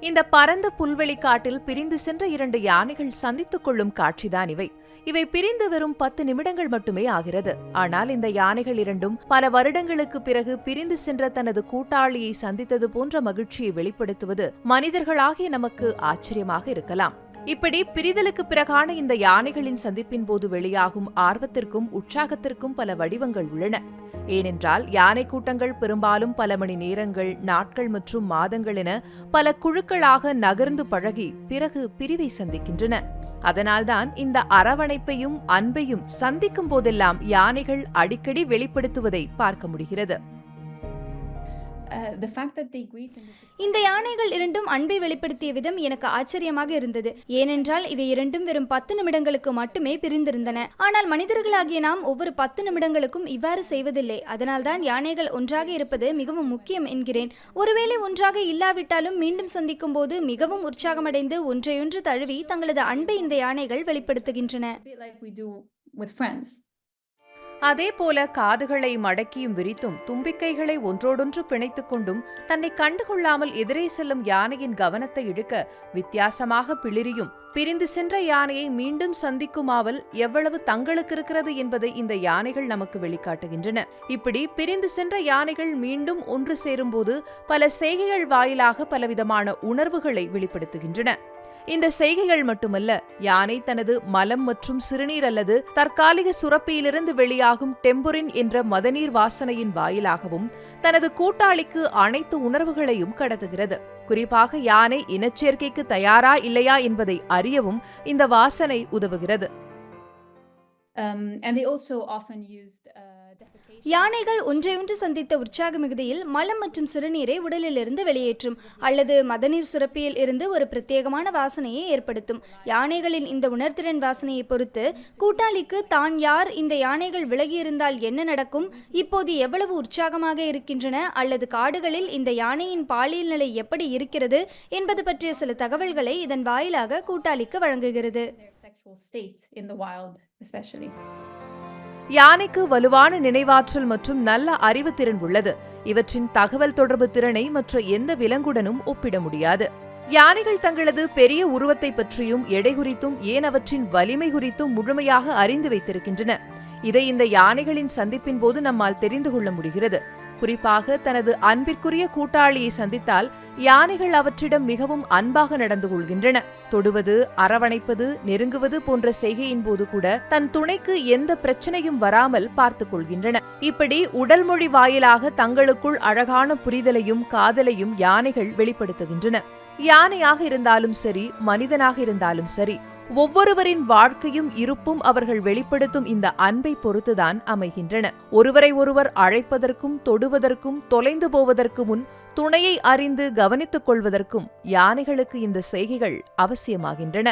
இந்த பரந்த புல்வெளி காட்டில் பிரிந்து சென்ற இரண்டு யானைகள் சந்தித்துக் கொள்ளும் காட்சிதான் இவை. இவை பிரிந்து வெறும் பத்து நிமிடங்கள் மட்டுமே ஆகிறது. ஆனால் இந்த யானைகள் இரண்டும் பல வருடங்களுக்கு பிறகு பிரிந்து சென்ற தனது கூட்டாளியை சந்தித்தது போன்ற மகிழ்ச்சியை வெளிப்படுத்துவது மனிதர்களாகிய நமக்கு ஆச்சரியமாக இருக்கலாம். இப்படி பிரிதலுக்கு பிறகான இந்த யானைகளின் சந்திப்பின் போது வெளியாகும் ஆர்வத்திற்கும் உற்சாகத்திற்கும் பல வடிவங்கள் உள்ளன. ஏனென்றால் யானை கூட்டங்கள் பெரும்பாலும் பல மணி நேரங்கள் நாட்கள் மற்றும் மாதங்கள் என பல குழுக்களாக நகர்ந்து பழகி பிறகு பிரிவை சந்திக்கின்றன. அதனால்தான் இந்த அரவணைப்பையும் அன்பையும் சந்திக்கும் போதெல்லாம் யானைகள் அடிக்கடி வெளிப்படுத்துவதை பார்க்க முடிகிறது. இந்த யானைகள் இரண்டும் அன்பை வெளிப்படுத்திய விதம் எனக்கு ஆச்சரியமாக இருந்தது. ஏனென்றால் இவை இரண்டும் வெறும் பத்து நிமிடங்களுக்கு மட்டுமே பிரிந்திருந்தன. ஆனால் மனிதர்களாகிய நாம் ஒவ்வொரு பத்து நிமிடங்களுக்கும் இவ்வாறு செய்வதில்லை. அதனால்தான் யானைகள் ஒன்றாக இருப்பது மிகவும் முக்கியம் என்கிறேன். ஒருவேளை ஒன்றாக இல்லாவிட்டாலும் மீண்டும் சந்திக்கும் போது மிகவும் உற்சாகமடைந்து ஒன்றையொன்று தழுவி தங்களது அன்பை இந்த யானைகள் வெளிப்படுத்துகின்றன. அதேபோல அதே போல காதுகளை மடக்கியும் விரித்தும் தும்பிக்கைகளை ஒன்றோடொன்று பிணைத்துக் கொண்டும் தன்னை கண்டுகொள்ளாமல் எதிரே செல்லும் யானையின் கவனத்தை இழுக்க வித்தியாசமாக பிளிரியும் பிரிந்து சென்ற யானையை மீண்டும் சந்திக்குமாவல் எவ்வளவு தங்களுக்கு இருக்கிறது என்பதை இந்த யானைகள் நமக்கு வெளிக்காட்டுகின்றன. இப்படி பிரிந்து சென்ற யானைகள் மீண்டும் ஒன்று சேரும்போது பல செய்கைகள் வாயிலாக பலவிதமான உணர்வுகளை வெளிப்படுத்துகின்றன. இந்த செய்கைகள் மட்டுமல்ல யானை தனது மலம் மற்றும் சிறுநீர் அல்லது தற்காலிக சுரப்பியிலிருந்து வெளியாகும் டெம்புரின் என்ற மதநீர் வாசனையின் வாயிலாகவும் தனது கூட்டாளிக்கு அனைத்து உணர்வுகளையும் கடத்துகிறது. குறிப்பாக யானை இனச்சேர்க்கைக்கு தயாரா இல்லையா என்பதை அறியவும் இந்த வாசனை உதவுகிறது. யானைகள் ஒன்றையொன்று சந்தித்த உற்சாக மிகுதியில் மலம் மற்றும் சிறுநீரை உடலிலிருந்து வெளியேற்றும் அல்லது மதநீர் சுரப்பியில் இருந்து ஒரு பிரத்யேகமான வாசனையை ஏற்படுத்தும். யானைகளின் இந்த உணர்திறன் வாசனையை பொறுத்து கூட்டாளிக்கு தான் யார் இந்த யானைகள் விலகியிருந்தால் என்ன நடக்கும்? இப்போது எவ்வளவு உற்சாகமாக இருக்கின்றன? அல்லது காடுகளில் இந்த யானையின் பாலியல் நிலை எப்படி இருக்கிறது? என்பது பற்றிய சில தகவல்களை இதன் வாயிலாக கூட்டாளிக்கு வழங்குகிறது. State in the wild, especially. யானைக்கு வலுவான நினைவாற்றல் மற்றும் நல்ல அறிவுத்திறன் உள்ளது. இவற்றின் தகவல் தொடர்பு திறனை மற்ற எந்த விலங்குடனும் ஒப்பிட முடியாது. யானைகள் தங்களது பெரிய உருவத்தை பற்றியும் எடை குறித்தும் ஏன் அவற்றின் வலிமை குறித்தும் முழுமையாக அறிந்து வைத்திருக்கின்றன. இதை இந்த யானைகளின் சந்திப்பின் போது நம்மால் தெரிந்து கொள்ள முடிகிறது. குறிப்பாக தனது அன்பிற்குரிய கூட்டாளியை சந்தித்தால் யானைகள் அவற்றிடம் மிகவும் அன்பாக நடந்து கொள்கின்றன. தொடுவது அரவணைப்பது நெருங்குவது போன்ற செய்கையின் போது கூட தன் துணைக்கு எந்த பிரச்சனையும் வராமல் பார்த்துக் கொள்கின்றன. இப்படி உடல் மொழி வாயிலாக தங்களுக்குள் அழகான புரிதலையும் காதலையும் யானைகள் வெளிப்படுத்துகின்றன. யானையாக இருந்தாலும் சரி மனிதனாக இருந்தாலும் சரி ஒவ்வொருவரின் வாழ்க்கையும் இருப்பும் அவர்கள் வெளிப்படுத்தும் இந்த அன்பை பொறுத்துதான் அமைகின்றன. ஒருவரை ஒருவர் அழைப்பதற்கும் தொடுவதற்கும் தொலைந்து போவதற்கு முன் துணையை அறிந்து கவனித்துக் கொள்வதற்கும் யானைகளுக்கு இந்த செய்கைகள் அவசியமாகின்றன.